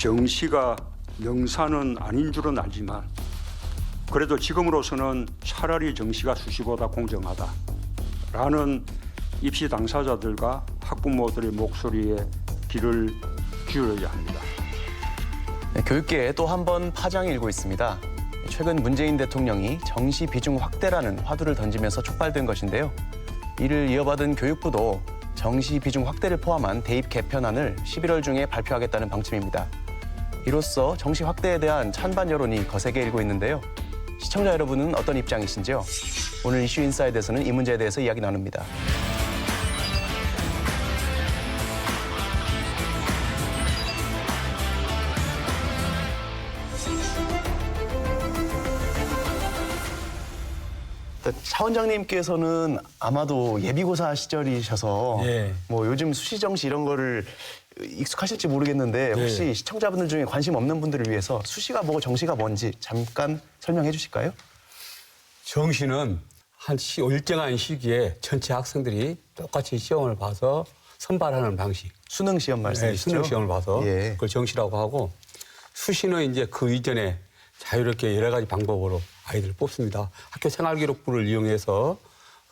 정시가 명사는 아닌 줄은 알지만 그래도 지금으로서는 차라리 정시가 수시보다 공정하다 라는 입시 당사자들과 학부모들의 목소리에 귀를 기울여야 합니다. 네, 교육계에 또 한 번 파장이 일고 있습니다. 최근 문재인 대통령이 정시 비중 확대라는 화두를 던지면서 촉발된 것인데요. 이를 이어받은 교육부도 정시 비중 확대를 포함한 대입 개편안을 11월 중에 발표하겠다는 방침입니다. 이로써 정시 확대에 대한 찬반 여론이 거세게 일고 있는데요. 시청자 여러분은 어떤 입장이신지요? 오늘 이슈 인사이드에서는 이 문제에 대해서 이야기 나눕니다. 차 원장님께서는 아마도 예비고사 시절이셔서 예. 뭐 요즘 수시정시 이런 거를 익숙하실지 모르겠는데 혹시 네. 시청자분들 중에 관심 없는 분들을 위해서 수시가 뭐고 정시가 뭔지 잠깐 설명해 주실까요? 정시는 한 시, 일정한 시기에 전체 학생들이 똑같이 시험을 봐서 선발하는 방식. 수능 시험 네, 말씀이시죠? 수능 시험을 봐서 예. 그걸 정시라고 하고 수시는 이제 그 이전에 자유롭게 여러 가지 방법으로 아이들을 뽑습니다. 학교 생활 기록부를 이용해서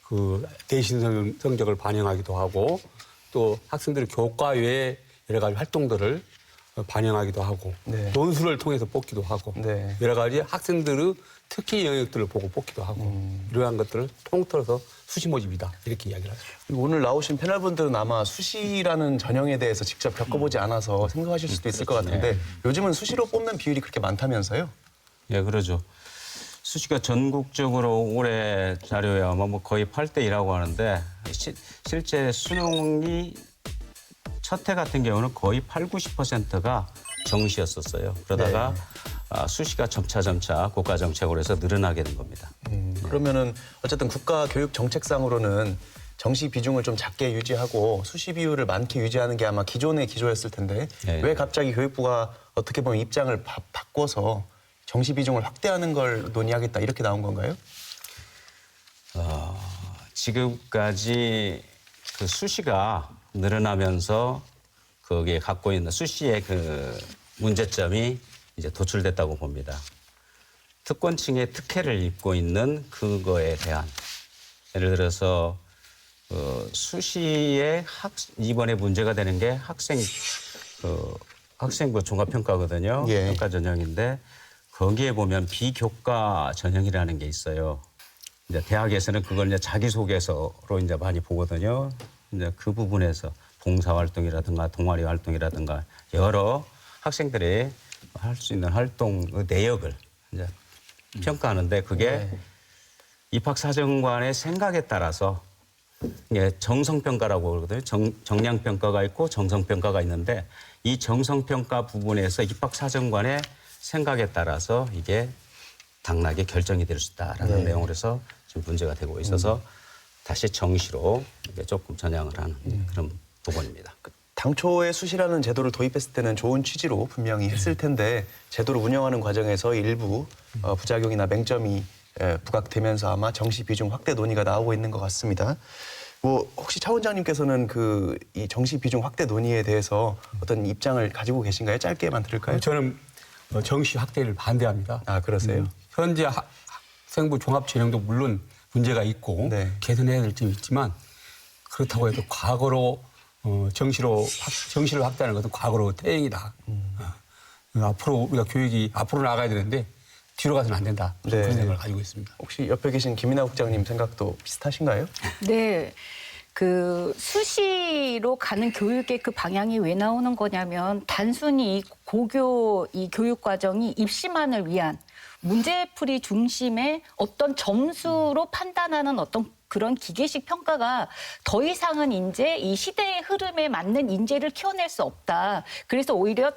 그 대신 성- 성적을 반영하기도 하고 또 학생들의 교과 외에 여러 가지 활동들을 어, 반영하기도 하고 네. 논술을 통해서 뽑기도 하고 네. 여러 가지 학생들의 특기 영역들을 보고 뽑기도 하고 음. 이러한 것들을 통틀어서 수시 모집이다 이렇게 이야기를 하죠. 오늘 나오신 패널분들은 아마 수시라는 전형에 대해서 직접 겪어보지 않아서 생소하실 수도 있을 것 같은데 요즘은 수시로 뽑는 비율이 그렇게 많다면서요? 예, 그러죠. 수시가 전국적으로 올해 자료에 아마 뭐 거의 8대 1라고 하는데 시- 실제 수능이 첫해 같은 경우는 거의 8, 90%가 정시였었어요. 그러다가 아, 수시가 점차 점차 국가 정책으로 해서 늘어나게 된 겁니다. 음, 그러면은 어쨌든 국가 교육 정책상으로는 정시 비중을 좀 작게 유지하고 수시 비율을 많게 유지하는 게 아마 기존의 기조였을 텐데 네. 왜 갑자기 교육부가 어떻게 보면 입장을 바, 바꿔서 정시 비중을 확대하는 걸 논의하겠다 이렇게 나온 건가요? 지금까지 그 수시가 늘어나면서 거기에 갖고 있는 수시의 그 문제점이 이제 도출됐다고 봅니다. 특권층의 특혜를 입고 있는 그거에 대한 예를 들어서 어, 수시의 학 이번에 문제가 되는 게 학생 그 학생부 종합평가거든요. 예. 평가 전형인데 거기에 보면 비교과 전형이라는 게 있어요. 이제 대학에서는 그걸 이제 자기소개서로 이제 많이 보거든요. 이제 그 부분에서 봉사활동이라든가 동아리 활동이라든가 여러 학생들이 할 수 있는 활동 의 내역을 이제 평가하는데 그게 입학사정관의 생각에 따라서 정성평가라고 그러거든요. 정, 정량평가가 있고 정성평가가 있는데 이 정성평가 부분에서 입학사정관의 생각에 따라서 이게 당락의 결정이 될 수 있다라는 내용으로 해서 지금 문제가 되고 있어서 다시 정시로 조금 전향을 하는 그런 부분입니다. 당초에 수시라는 제도를 도입했을 때는 좋은 취지로 분명히 했을 텐데 제도를 운영하는 과정에서 일부 어, 부작용이나 맹점이 에, 부각되면서 아마 정시 비중 확대 논의가 나오고 있는 것 같습니다. 뭐 혹시 차 원장님께서는 그 이 정시 비중 확대 논의에 대해서 어떤 입장을 가지고 계신가요? 짧게만 들을까요? 저는 어, 정시 확대를 반대합니다. 아 그러세요? 현재 학- 학생부 종합 전형도 물론 문제가 있고 네. 개선해야 될 점이 있지만 그렇다고 해도 과거로 어, 정시로 확- 정시를 확대하는 것은 과거로 퇴행이다. 음. 어, 앞으로 우리가 교육이 앞으로 나가야 되는데 뒤로 가서는 안 된다. 네. 그런 생각을 가지고 있습니다. 혹시 옆에 계신 김이나 국장님 생각도 비슷하신가요? 네. 그 수시로 가는 교육의 그 방향이 왜 나오는 거냐면 단순히 이 고교 이 교육 과정이 입시만을 위한 문제풀이 중심의 어떤 점수로 판단하는 어떤 그런 기계식 평가가 더 이상은 이제 이 시대의 흐름에 맞는 인재를 키워낼 수 없다. 그래서 오히려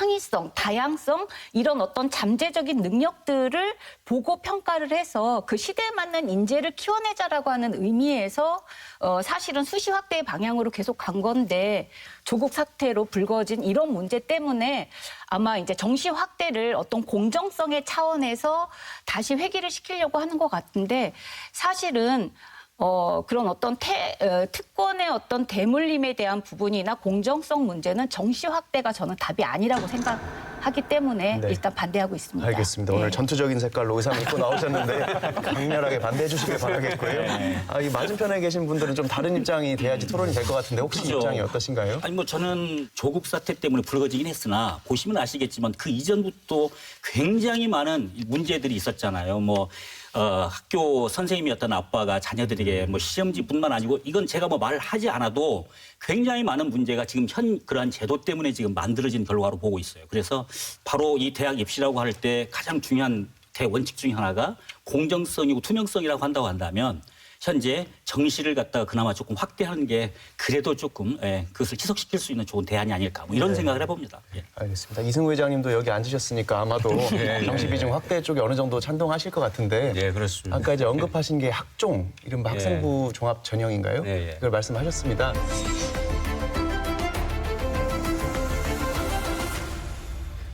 창의성, 다양성 이런 어떤 잠재적인 능력들을 보고 평가를 해서 그 시대에 맞는 인재를 키워내자라고 하는 의미에서 어, 사실은 수시 확대의 방향으로 계속 간 건데 조국 사태로 불거진 이런 문제 때문에 아마 이제 정시 확대를 어떤 공정성의 차원에서 다시 회귀를 시키려고 하는 것 같은데 사실은 어, 그런 어떤 태, 어, 특권의 어떤 대물림에 대한 부분이나 공정성 문제는 정시 확대가 저는 답이 아니라고 생각 하기 때문에 네. 일단 반대하고 있습니다. 알겠습니다. 네. 오늘 전투적인 색깔로 의상 입고 나오셨는데 강렬하게 반대해 주시길 바라겠고요. 아, 이 맞은편에 계신 분들은 좀 다른 입장이 돼야지 토론이 될 것 같은데 혹시 그죠. 입장이 어떠신가요? 아니 뭐 저는 조국 사태 때문에 불거지긴 했으나 보시면 아시겠지만 그 이전부터 굉장히 많은 문제들이 있었잖아요. 뭐 어, 학교 선생님이었던 아빠가 자녀들에게 뭐 시험지뿐만 아니고 이건 제가 뭐 말하지 않아도 굉장히 많은 문제가 지금 현 그러한 제도 때문에 지금 만들어진 결과로 보고 있어요. 그래서 바로 이 대학 입시라고 할 때 가장 중요한 대원칙 중에 하나가 공정성이고 투명성이라고 한다고 한다면 현재 정시를 갖다가 그나마 조금 확대하는 게 그래도 조금 예, 그것을 지속시킬 수 있는 좋은 대안이 아닐까 뭐 이런 생각을 해봅니다. 예. 알겠습니다. 이승우 회장님도 여기 앉으셨으니까 아마도 정시 비중 확대 쪽에 어느 정도 찬동하실 것 같은데 네, 그렇습니다. 아까 이제 언급하신 게 학종, 이른바 예. 학생부 종합 전형인가요? 예, 예. 그걸 말씀하셨습니다.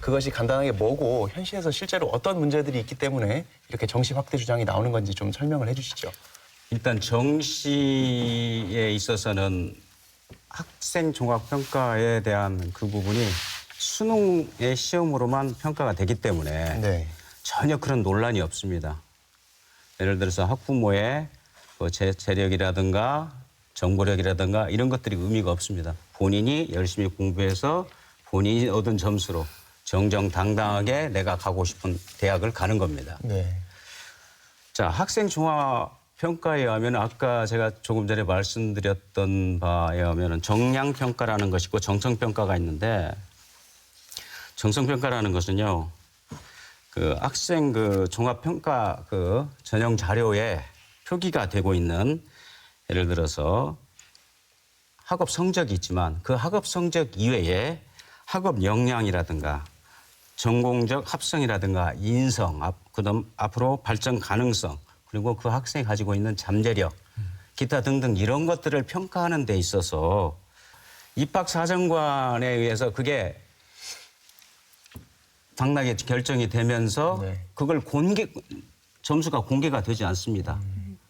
그것이 간단하게 뭐고 현실에서 실제로 어떤 문제들이 있기 때문에 이렇게 정시 확대 주장이 나오는 건지 좀 설명을 해주시죠. 일단 정시에 있어서는 학생 종합 평가에 대한 그 부분이 수능의 시험으로만 평가가 되기 때문에 네. 전혀 그런 논란이 없습니다. 예를 들어서 학부모의 그 재, 재력이라든가 정보력이라든가 이런 것들이 의미가 없습니다. 본인이 열심히 공부해서 본인이 얻은 점수로 정정당당하게 내가 가고 싶은 대학을 가는 겁니다. 네. 자, 학생 종합 평가에 의하면 아까 제가 조금 전에 말씀드렸던 바에 의하면 정량 평가라는 것이 있고 정성 평가가 있는데 정성 평가라는 것은요. 그 학생 그 종합 평가 그 전형 자료에 표기가 되고 있는 예를 들어서 학업 성적이 있지만 그 학업 성적 이외에 학업 역량이라든가 전공적 합성이라든가 인성, 앞, 그다음 앞으로 발전 가능성, 그리고 그 학생이 가지고 있는 잠재력, 기타 등등 이런 것들을 평가하는 데 있어서 입학 사정관에 의해서 그게 당락에 결정이 되면서 네. 그걸 공개 점수가 공개가 되지 않습니다.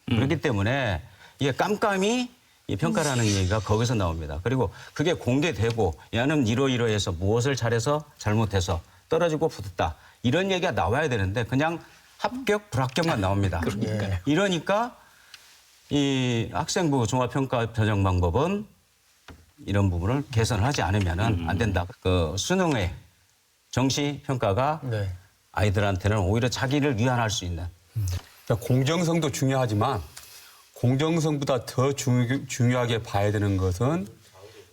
그렇기 때문에 이게 깜깜이 이 평가라는 얘기가 거기서 나옵니다. 그리고 그게 공개되고 야는 이러이러해서 무엇을 잘해서 잘못해서 떨어지고 붙었다. 이런 얘기가 나와야 되는데 그냥 합격, 불합격만 나옵니다. 이러니까 이 학생부 종합평가 변형 방법은 이런 부분을 개선을 하지 않으면 안 된다. 그 수능의 정시 평가가 네. 아이들한테는 오히려 자기를 위안할 수 있는 그러니까 공정성도 중요하지만 공정성보다 더 중, 중요하게 봐야 되는 것은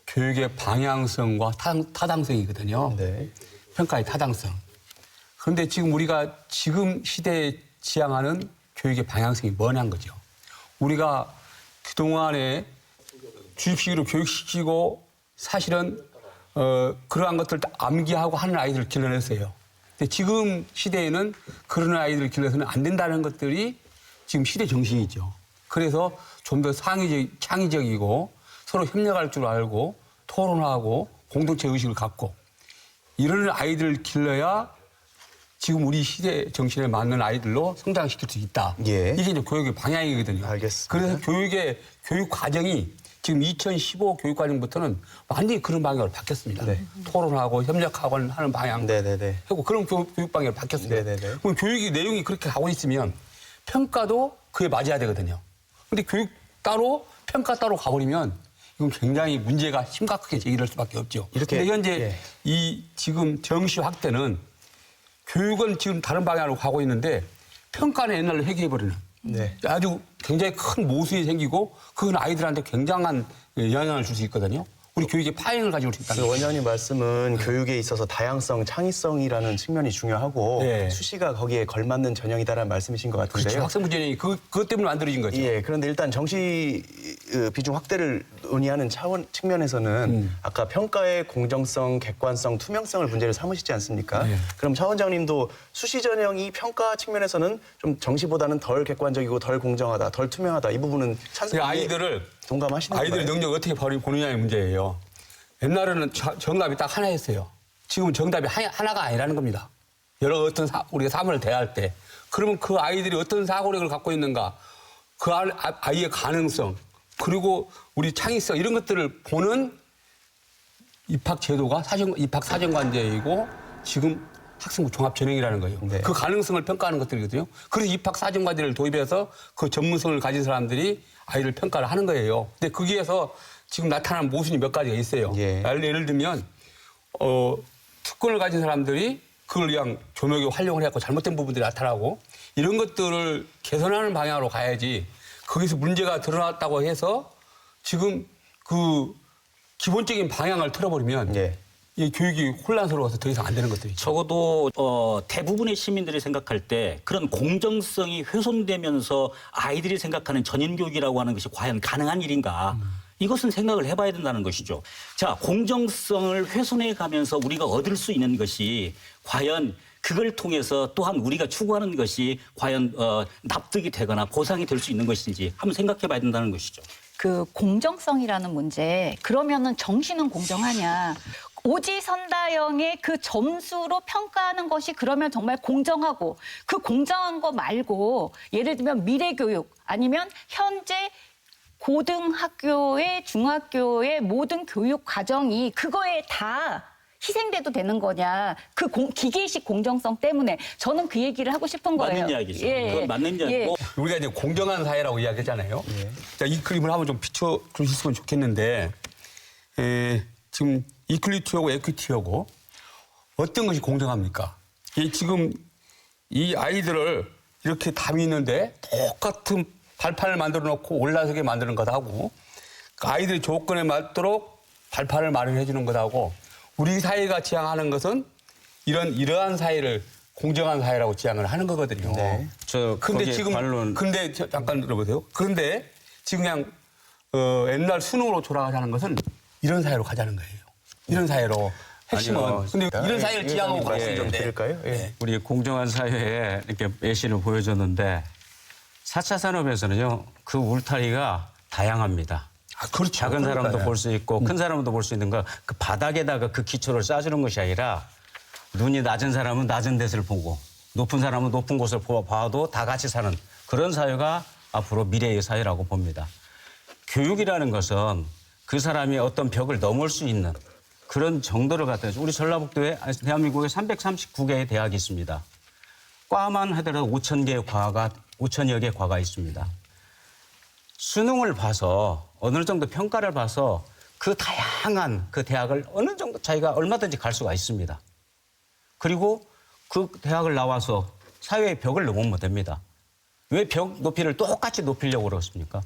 교육의 방향성과 타당, 타당성이거든요. 네. 평가의 타당성. 그런데 지금 우리가 지금 시대에 지향하는 교육의 방향성이 뭐냐는 거죠. 우리가 그동안에 주입식으로 교육시키고 사실은 어, 그러한 것들을 다 암기하고 하는 아이들을 길러냈어요. 근데 지금 시대에는 그런 아이들을 길러서는 안 된다는 것들이 지금 시대 정신이죠. 그래서 좀 더 상의적, 창의적이고 서로 협력할 줄 알고 토론하고 공동체 의식을 갖고 이런 아이들을 길러야 지금 우리 시대 정신에 맞는 아이들로 성장시킬 수 있다. 예. 이게 이제 교육의 방향이거든요. 알겠습니다. 그래서 교육의 교육 과정이 지금 2015 교육 과정부터는 완전히 그런 방향으로 바뀌었습니다. 네. 토론하고 협력하고 하는 방향. 네네네. 하고 그런 교육, 교육 방향으로 바뀌었습니다. 네네네. 그럼 교육의 내용이 그렇게 가고 있으면 평가도 그에 맞아야 되거든요. 근데 교육 따로 평가 따로 가버리면 이건 굉장히 문제가 심각하게 제기될 수밖에 없죠. 이렇게, 근데 현재 예. 이 지금 정시 확대는 교육은 지금 다른 방향으로 가고 있는데 평가는 옛날로 해결해버리는 네. 아주 굉장히 큰 모순이 생기고 그건 아이들한테 굉장한 영향을 줄 수 있거든요. 우리 교육의 파행을 가지고 올수 있다는 그 거죠. 원장님 말씀은 교육에 있어서 다양성, 창의성이라는 측면이 중요하고 네. 수시가 거기에 걸맞는 전형이다라는 말씀이신 것 그렇죠. 같은데요. 학생부 전형이 그, 그것 때문에 만들어진 거죠. 예, 그런데 일단 정시 어, 비중 확대를 논의하는 차원 측면에서는 음. 아까 평가의 공정성, 객관성, 투명성을 문제를 삼으시지 않습니까? 예. 그럼 차 원장님도 수시 전형이 평가 측면에서는 좀 정시보다는 덜 객관적이고 덜 공정하다, 덜 투명하다 이 부분은 찬성. 그 아이들을 동감하시는 아이들의? 능력을 어떻게 버리- 보느냐의 문제예요. 옛날에는 자- 정답이 딱 하나였어요. 지금은 정답이 하- 하나가 아니라는 겁니다. 여러 어떤 사- 우리가 사물을 대할 때 그러면 그 아이들이 어떤 사고력을 갖고 있는가 그 아- 아- 아이의 가능성 그리고 우리 창의성 이런 것들을 보는 입학 제도가 사정 입학 사정관제이고 지금 학생부 종합 전형이라는 거예요. 네. 그 가능성을 평가하는 것들이거든요. 그래서 입학 사정관제를 도입해서 그 전문성을 가진 사람들이 아이를 평가를 하는 거예요. 근데 거기에서 지금 나타난 모순이 몇 가지가 있어요. 예. 예를, 예를 들면 어, 특권을 가진 사람들이 그걸 그냥 조목에 활용을 해갖고 잘못된 부분들이 나타나고 이런 것들을 개선하는 방향으로 가야지 거기서 문제가 드러났다고 해서 지금 그 기본적인 방향을 틀어버리면 예. 이 교육이 혼란스러워서 더 이상 안 되는 것들이죠. 적어도 어, 대부분의 시민들이 생각할 때 그런 공정성이 훼손되면서 아이들이 생각하는 전인 교육이라고 하는 것이 과연 가능한 일인가? 이것은 생각을 해봐야 된다는 것이죠. 자, 공정성을 훼손해 가면서 우리가 얻을 수 있는 것이 과연 그걸 통해서 또한 우리가 추구하는 것이 과연 어, 납득이 되거나 보상이 될 수 있는 것인지 한번 생각해 봐야 된다는 것이죠. 그 공정성이라는 문제 그러면은 정시는 공정하냐 오지선다형의 그 점수로 평가하는 것이 그러면 정말 공정하고 그 공정한 거 말고 예를 들면 미래교육 아니면 현재 고등학교의 중학교의 모든 교육 과정이 그거에 다 희생돼도 되는 거냐 그 공- 기계식 공정성 때문에 저는 그 얘기를 하고 싶은 거예요. 맞는 이야기죠. 그건 맞는 예. 이야기고 우리가 이제 공정한 사회라고 이야기했잖아요. 자, 이 그림을 한번 좀 비춰 주셨으면 좋겠는데, 에, 지금 이퀄리티하고 에퀴티하고 어떤 것이 공정합니까? 이 지금 이 아이들을 이렇게 담이 있는데 똑같은 발판을 만들어 놓고 올라서게 만드는 것하고 그 아이들의 조건에 맞도록 발판을 마련해 주는 것하고 우리 사회가 지향하는 것은 이런 이러한 사회를 공정한 사회라고 지향을 하는 거거든요. 네. 저 근데 지금 반론 근데 저- 잠깐 들어보세요. 그런데 지금 그냥 어, 옛날 수능으로 돌아가자는 것은 이런 사회로 가자는 거예요. 이런 사회로 핵심은 아니요. 근데 이런 사회를 지향하고 예, 갈수좀 있는데 드릴까요? 예. 우리 공정한 사회에 이렇게 예시를 보여줬는데 4차 산업에서는요 그 울타리가 다양합니다. 아, 그렇죠. 작은 사람도. 볼 수 있고 큰 사람도 볼 수 있는 거 그 바닥에다가 그 기초를 쌓아주는 것이 아니라 눈이 낮은 사람은 낮은 데를 보고 높은 사람은 높은 곳을 보- 봐도 다 같이 사는 그런 사회가 앞으로 미래의 사회라고 봅니다. 교육이라는 것은 그 사람이 어떤 벽을 넘을 수 있는 그런 정도를 갖다 줘. 우리 전라북도에 대한민국에 339개의 대학이 있습니다. 과만 하더라도 5천 개의 과가 5천여 개의 과가 있습니다. 수능을 봐서 어느 정도 평가를 봐서 그 다양한 그 대학을 어느 정도 자기가 얼마든지 갈 수가 있습니다. 그리고 그 대학을 나와서 사회의 벽을 넘으면 못 됩니다. 왜 벽 높이를 똑같이 높이려고 그렇습니까?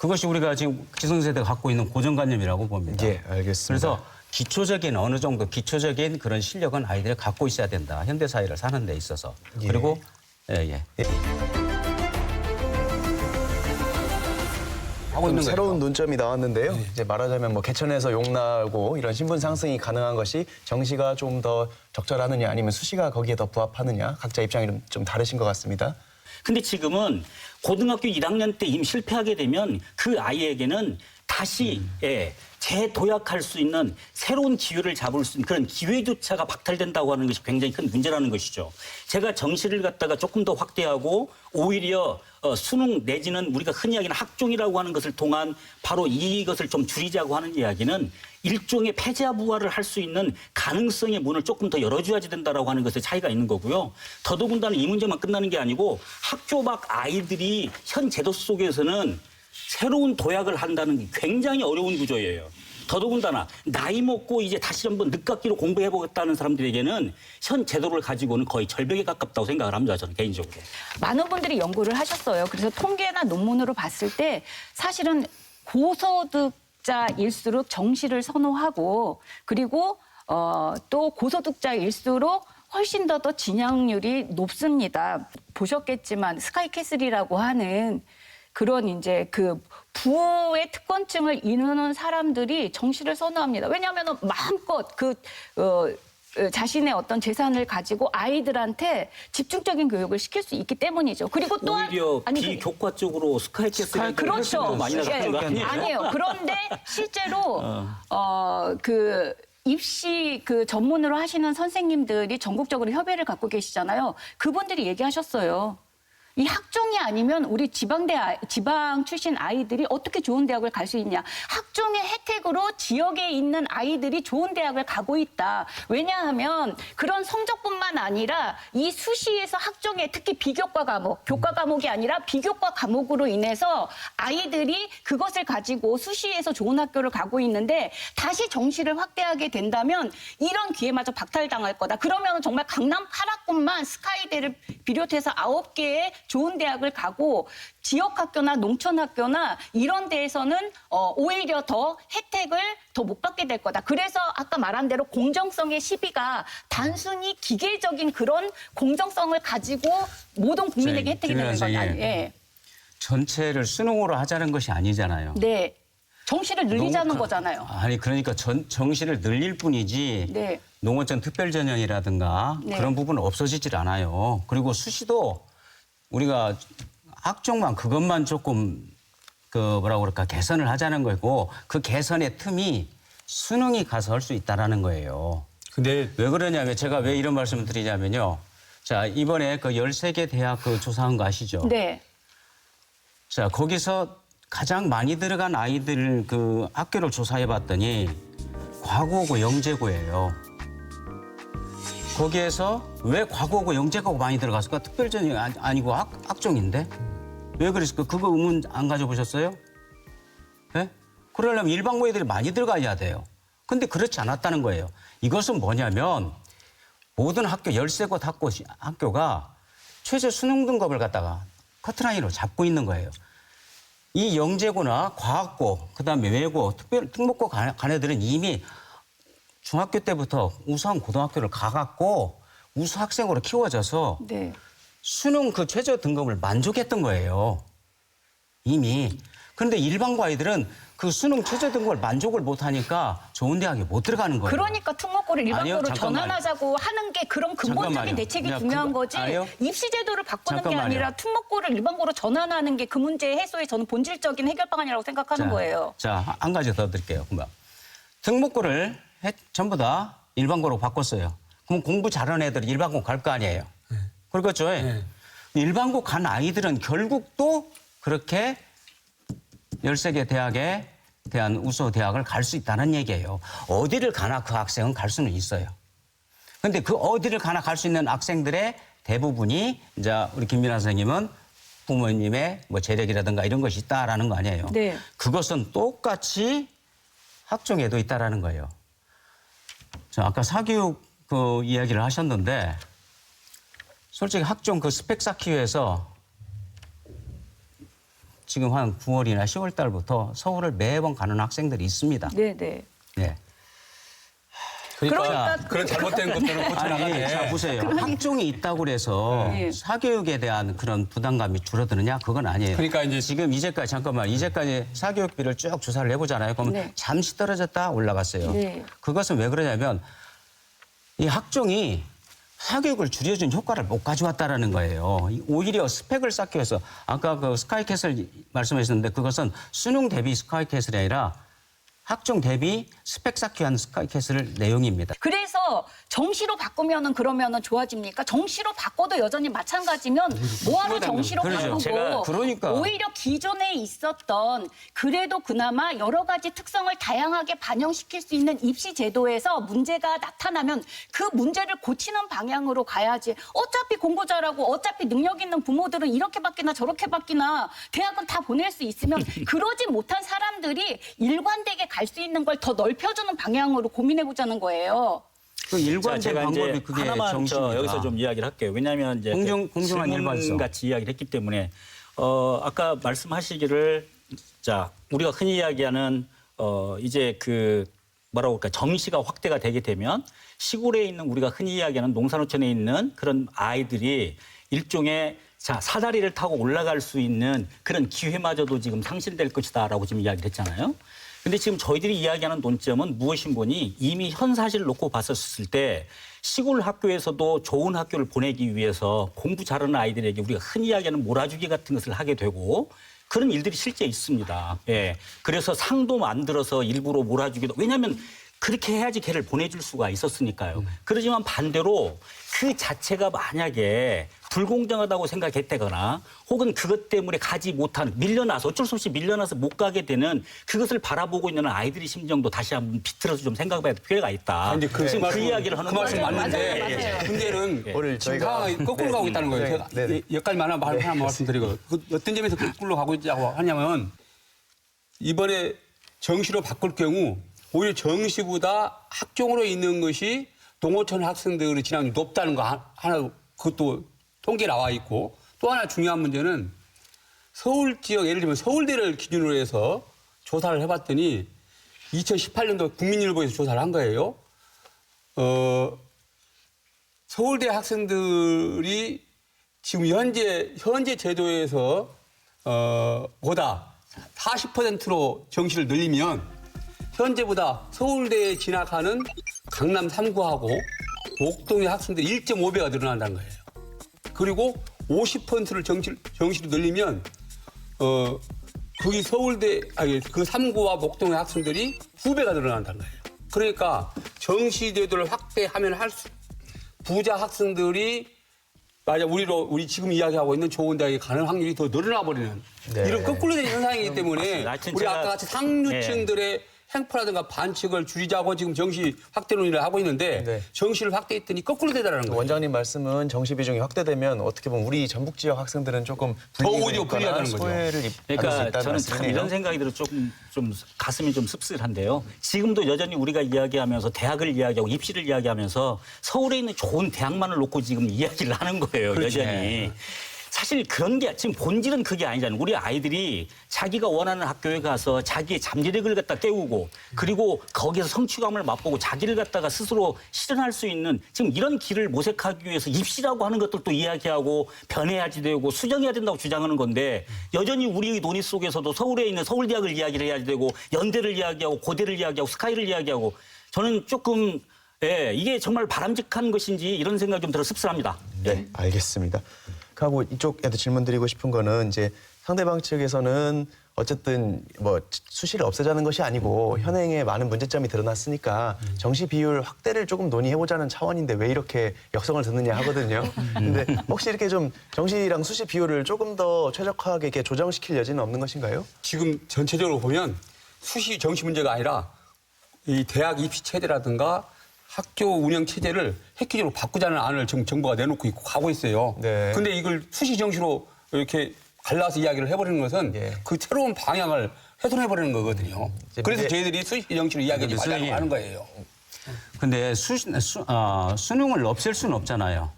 그것이 우리가 지금 기성세대가 갖고 있는 고정관념이라고 봅니다. 예, 알겠습니다. 그래서 기초적인 어느 정도 기초적인 그런 실력은 아이들이 갖고 있어야 된다. 현대 사회를 사는 데 있어서. 그리고 예, 예. 하고 좀 있는 거예요. 새로운 논점이 나왔는데요. 이제 말하자면 뭐 개천에서 용 나고 이런 신분 상승이 가능한 것이 정시가 좀 더 적절하느냐 아니면 수시가 거기에 더 부합하느냐 각자 입장이 좀, 좀 다르신 것 같습니다. 근데 지금은 고등학교 1학년 때 이미 실패하게 되면 그 아이에게는 다시 예, 재도약할 수 있는 새로운 기회를 잡을 수 있는 그런 기회조차가 박탈된다고 하는 것이 굉장히 큰 문제라는 것이죠. 제가 정시를 갖다가 조금 더 확대하고 오히려 어, 수능 내지는 우리가 흔히 이야기하는 학종이라고 하는 것을 통한 바로 이것을 좀 줄이자고 하는 이야기는 일종의 패자 부활을 할 수 있는 가능성의 문을 조금 더 열어줘야지 된다라고 하는 것에 차이가 있는 거고요. 더더군다나 이 문제만 끝나는 게 아니고 학교 밖 아이들이 현 제도 속에서는 새로운 도약을 한다는 게 굉장히 어려운 구조예요. 더더군다나 나이 먹고 이제 다시 한번 늦깎이로 공부해 보겠다는 사람들에게는 현 제도를 가지고는 거의 절벽에 가깝다고 생각을 합니다. 저는 개인적으로. 많은 분들이 연구를 하셨어요. 그래서 통계나 논문으로 봤을 때 사실은 고소득자일수록 정시를 선호하고 그리고 어, 또 고소득자일수록 훨씬 더 더 진학률이 높습니다. 보셨겠지만 스카이캐슬이라고 하는 그런 이제 그 부의 특권층을 이루는 사람들이 정시를 선호합니다. 왜냐하면 마음껏 그 어, 어, 자신의 어떤 재산을 가지고 아이들한테 집중적인 교육을 시킬 수 있기 때문이죠. 그리고 또한 오히려 아니, 그- 비교과 쪽으로 스카이캐슬 그렇죠. 많이 나갔던 예, 아니에요? 아니에요. 그런데 실제로 어그 입시 그 전문으로 하시는 선생님들이 전국적으로 협의를 갖고 계시잖아요. 그분들이 얘기하셨어요. 이 학종이 아니면 우리 지방대 아- 지방 출신 아이들이 어떻게 좋은 대학을 갈 수 있냐? 학종의 혜택으로 지역에 있는 아이들이 좋은 대학을 가고 있다. 왜냐하면 그런 성적뿐만 아니라 이 수시에서 학종에 특히 비교과 과목, 교과 과목이 아니라 비교과 과목으로 인해서 아이들이 그것을 가지고 수시에서 좋은 학교를 가고 있는데 다시 정시를 확대하게 된다면 이런 기회마저 박탈당할 거다. 그러면 정말 강남 8학군만 스카이대를 비롯해서 아홉 개의 좋은 대학을 가고 지역 학교나 농촌 학교나 이런 데에서는 어, 오히려 더 혜택을 더 못 받게 될 거다. 그래서 아까 말한 대로 공정성의 시비가 단순히 기계적인 그런 공정성을 가지고 모든 국민에게 혜택이 되는 건 아니에요. 예. 전체를 수능으로 하자는 것이 아니잖아요. 네. 정시를 늘리자는 농- 거잖아요. 아니 그러니까 전, 정시를 늘릴 뿐이지 네. 농어촌 특별전형이라든가 네. 그런 부분은 없어지질 않아요. 그리고 수시도 우리가 학종만 그것만 조금 그 뭐라 그럴까 개선을 하자는 거고 그 개선의 틈이 수능이 가서 할 수 있다라는 거예요. 근데 왜 그러냐면 제가 왜 이런 말씀을 드리냐면요. 자, 이번에 그 13개 대학 그 조사한 거 아시죠? 네. 자, 거기서 가장 많이 들어간 아이들 그 학교를 조사해 봤더니 과구고 영재고예요. 거기에서 왜 과구고 영재고가 많이 들어갔을까? 특별전형이 아니- 아니고 학, 학종인데? 왜 그랬을까? 그거 의문 안 가져보셨어요? 예? 그러려면 일반고 애들이 많이 들어가야 돼요. 근데 그렇지 않았다는 거예요. 이것은 뭐냐면 모든 학교 13곳 학교, 학교가 최저 수능 등급을 갖다가 커트라인으로 잡고 있는 거예요. 이 영재고나 과학고, 그다음에 외고, 특별 특목고 간, 간 애들은 이미 중학교 때부터 우수한 고등학교를 가갖고 우수 학생으로 키워져서 네. 수능 그 최저 등급을 만족했던 거예요. 이미. 그런데 일반고 아이들은 그 수능 최저 등급을 만족을 못하니까 좋은 대학에 못 들어가는 거예요. 그러니까 특목고를 일반고로. 전환하자고 하는 게 그런 근본적인 잠깐만요. 대책이 야, 중요한 그거- 거지. 아니요. 입시 제도를 바꾸는 게 잠깐만요. 아니라 특목고를 일반고로 전환하는 게 그 문제 해소의 저는 본질적인 해결 방안이라고 생각하는 자, 거예요. 자, 한 가지 더 드릴게요. 그러면 등록고를 해- 전부 다 일반고로 바꿨어요. 그럼 공부 잘하는 애들이 일반고 갈 거 아니에요. 그렇겠죠? 네. 일반고 간 아이들은 결국 또 그렇게 13개 대학에 대한 우수 대학을 갈 수 있다는 얘기예요. 어디를 가나 그 학생은 갈 수는 있어요. 근데 그 어디를 가나 갈 수 있는 학생들의 대부분이 이제 우리 김민아 선생님은 부모님의 뭐 재력이라든가 이런 것이 있다라는 거 아니에요. 네. 그것은 똑같이 학종에도 있다라는 거예요. 자, 아까 사교육 그 이야기를 하셨는데 솔직히 학종 그 스펙 쌓기 위해서 지금 한 9월이나 10월 달부터 서울을 매번 가는 학생들이 있습니다. 네, 네. 네. 그러니까, 그러니까 그런 잘못된 것들을 아니, 고쳐나가네. 자 보세요. 학종이 있다고 그래서 네. 사교육에 대한 그런 부담감이 줄어드느냐? 그건 아니에요. 그러니까 이제 지금 이제까지 잠깐만 이제까지 사교육비를 쭉 조사를 해보잖아요. 그러면 네. 잠시 떨어졌다 올라갔어요. 네. 그것은 왜 그러냐면 이 학종이 사교육을 줄여준 효과를 못 가져왔다라는 거예요. 이 오히려 스펙을 쌓기 위해서 아까 그 스카이캐슬 말씀하셨는데 그것은 수능 대비 스카이캐슬이 아니라 학종 대비 스펙 쌓기 위한 스카이캐슬 내용입니다. 그래서 정시로 바꾸면은 그러면은 좋아집니까? 정시로 바꿔도 여전히 마찬가지면 뭐하러 정시로 그러죠. 바꾸고 제가 그러니까. 오히려 기존에 있었던 그래도 그나마 여러 가지 특성을 다양하게 반영시킬 수 있는 입시 제도에서 문제가 나타나면 그 문제를 고치는 방향으로 가야지. 어차피 공부 잘하고 어차피 능력 있는 부모들은 이렇게 바뀌나 저렇게 바뀌나 대학은 다 보낼 수 있으면 그러지 못한 사람들이 일관되게 갈 수 있는 걸 더 넓혀주는 방향으로 고민해 보자는 거예요. 그 자, 일관된 제가 방법이 이제 그게 하나만 정신이다. 저 여기서 좀 이야기를 할게요. 왜냐하면 이제 공정- 그 공정한 질문 일관성. 같이 이야기를 했기 때문에 어 아까 말씀하시기를 자 우리가 흔히 이야기하는 어 이제 그 뭐라고 할까 정시가 확대가 되게 되면 시골에 있는 우리가 흔히 이야기하는 농산어촌에 있는 그런 아이들이 일종의 자 사다리를 타고 올라갈 수 있는 그런 기회마저도 지금 상실될 것이다라고 지금 이야기를 했잖아요. 근데 지금 저희들이 이야기하는 논점은 무엇인 보니 이미 현 사실을 놓고 봤었을 때 시골 학교에서도 좋은 학교를 보내기 위해서 공부 잘하는 아이들에게 우리가 흔히 이야기하는 몰아주기 같은 것을 하게 되고 그런 일들이 실제 있습니다. 예. 그래서 상도 만들어서 일부러 몰아주기도 왜냐하면 그렇게 해야지 걔를 보내줄 수가 있었으니까요. 그러지만 반대로 그 자체가 만약에 불공정하다고 생각했다거나 혹은 그것 때문에 가지 못한 밀려나서 어쩔 수 없이 밀려나서 못 가게 되는 그것을 바라보고 있는 아이들의 심정도 다시 한번 비틀어서 좀 생각해야 될 필요가 있다. 이제 그, 지금 그 말씀- 이야기를 하는 그 말씀 거예요. 맞는데 맞아요, 맞아요. 문제는 오늘 지금 저희가- 상황이 거꾸로 가고 있다는 거예요. 네, 제가 네, 네. 여기까지만 하나 말 하나 말씀드리고 그 어떤 점에서 거꾸로 가고 있다고 하냐면 이번에 정시로 바꿀 경우 오히려 정시보다 학종으로 있는 것이 동호천 학생들의 진학률이 높다는 거 하- 하나 그것도 통계 나와 있고 또 하나 중요한 문제는 서울 지역 예를 들면 서울대를 기준으로 해서 조사를 해봤더니 2018년도 국민일보에서 조사를 한 거예요. 어, 서울대 학생들이 지금 현재 현재 제도에서 어, 보다 40%로 정시를 늘리면 현재보다 서울대에 진학하는 강남 3구하고 목동의 학생들이 1.5배가 늘어난다는 거예요. 그리고 50%를 정시, 정시로 늘리면 어 거기 서울대 아니 그 3구와 목동의 학생들이 두 배가 늘어난다는 거예요. 그러니까 정시 제도를 확대하면 할수 부자 학생들이 맞아 우리로 우리 지금 이야기하고 있는 좋은 대학에 가는 확률이 더 늘어나 버리는 네. 이런 거꾸로 된 현상이기 때문에. 하여튼 우리 아까 같이 상류층들의 행포라든가 반칙을 줄이자고 지금 정시 확대 논의를 하고 있는데 네. 정시를 확대했더니 거꾸로 되더라는 거예요. 원장님 말씀은 정시 비중이 확대되면 어떻게 보면 우리 전북 지역 학생들은 조금 불이익을 오히려 불리하다는 거죠. 그러니까 있다는 저는 참. 이런 생각이 들어 조금 좀 가슴이 좀 씁쓸한데요. 지금도 여전히 우리가 이야기하면서 대학을 이야기하고 입시를 이야기하면서 서울에 있는 좋은 대학만을 놓고 지금 이야기를 하는 거예요. 여전히. 사실 그런 게 지금 본질은 그게 아니잖아요. 우리 아이들이 자기가 원하는 학교에 가서 자기의 잠재력을 갖다 깨우고 그리고 거기서 성취감을 맛보고 자기를 갖다가 스스로 실현할 수 있는 지금 이런 길을 모색하기 위해서 입시라고 하는 것들도 이야기하고 변해야지 되고 수정해야 된다고 주장하는 건데 여전히 우리 논의 속에서도 서울에 있는 서울대학을 이야기를 해야 되고 연대를 이야기하고 고대를 이야기하고 스카이를 이야기하고 저는 조금 예, 이게 정말 바람직한 것인지 이런 생각이 좀 들어 씁쓸합니다. 네, 알겠습니다. 하고 이쪽에도 질문 드리고 싶은 거는 이제 상대방 측에서는 어쨌든 뭐 수시를 없애자는 것이 아니고 현행에 많은 문제점이 드러났으니까 정시 비율 확대를 조금 논의해보자는 차원인데 왜 이렇게 역성을 듣느냐 하거든요. 근데 혹시 이렇게 좀 정시랑 수시 비율을 조금 더 최적화하게 이렇게 조정시킬 여지는 없는 것인가요? 지금 전체적으로 보면 수시 정시 문제가 아니라 이 대학 입시 체제라든가 학교 운영 체제를 획기적으로 바꾸자는 안을 지금 정부가 내놓고 있고 가고 있어요. 네. 근데 이걸 수시 정시로 이렇게 갈라서 이야기를 해버리는 것은 예. 그 새로운 방향을 훼손해버리는 거거든요. 이제 그래서 저희들이 수시 정시로 이야기하지 말라고. 하는 거예요. 근데 수, 수, 어, 수능을 없앨 수는 없잖아요.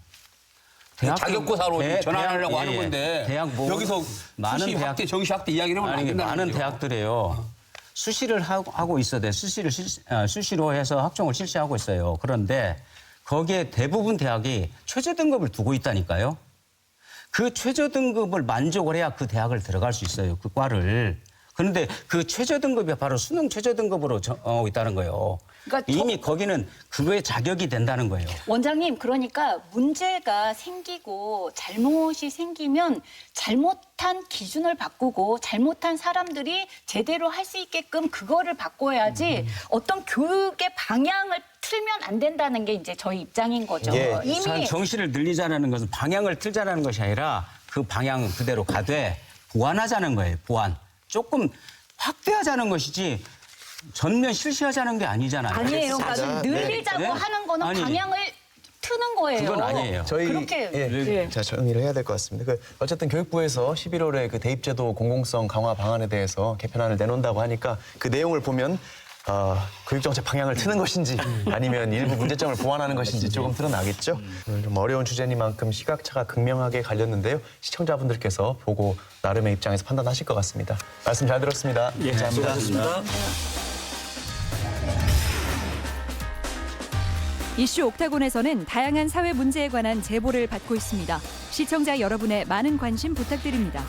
대학교- 자격고사로 대- 전환하려고 대학- 하는 예, 예. 건데 대학 뭐 여기서 많은 수시 대학 확대, 정시 확대 이야기를 하면 안 아니 많은 거죠. 대학들이요 수시를 하고, 있어야 돼 수시를 실시, 아, 수시로 해서 학종을 실시하고 있어요. 그런데 거기에 대부분 대학이 최저 등급을 두고 있다니까요. 그 최저 등급을 만족을 해야 그 대학을 들어갈 수 있어요. 그 과를. 그런데 그 최저 등급이 바로 수능 최저 등급으로 정하고 있다는 거예요. 그러니까 이미 거기는 그거에 자격이 된다는 거예요. 원장님, 그러니까 문제가 생기고 잘못이 생기면 잘못한 기준을 바꾸고 잘못한 사람들이 제대로 할 수 있게끔 그거를 바꿔야지 어떤 교육의 방향을 틀면 안 된다는 게 이제 저희 입장인 거죠. 예. 이미 정시를 늘리자라는 것은 방향을 틀자라는 것이 아니라 그 방향 그대로 가되 보완하자는 거예요. 보완. 조금 확대하자는 것이지 전면 실시하자는 게 아니잖아요. 아니에요. 그러니까 자, 네. 늘리자고 네? 하는 거는 아니. 방향을 트는 거예요. 그건 아니에요. 저희 그렇게 예, 예. 자 정리를 해야 될 것 같습니다. 그 어쨌든 교육부에서 11월에 그 대입제도 공공성 강화 방안에 대해서 개편안을 내놓는다고 하니까 그 내용을 보면 어, 교육정책 방향을 트는 것인지 아니면 일부 문제점을 보완하는 것인지 조금 드러나겠죠. 오늘 좀 어려운 주제니만큼 시각차가 극명하게 갈렸는데요. 시청자분들께서 보고 나름의 입장에서 판단하실 것 같습니다. 말씀 잘 들었습니다. 예, 감사합니다. 수고하셨습니다. 이슈 옥타곤에서는 다양한 사회 문제에 관한 제보를 받고 있습니다. 시청자 여러분의 많은 관심 부탁드립니다.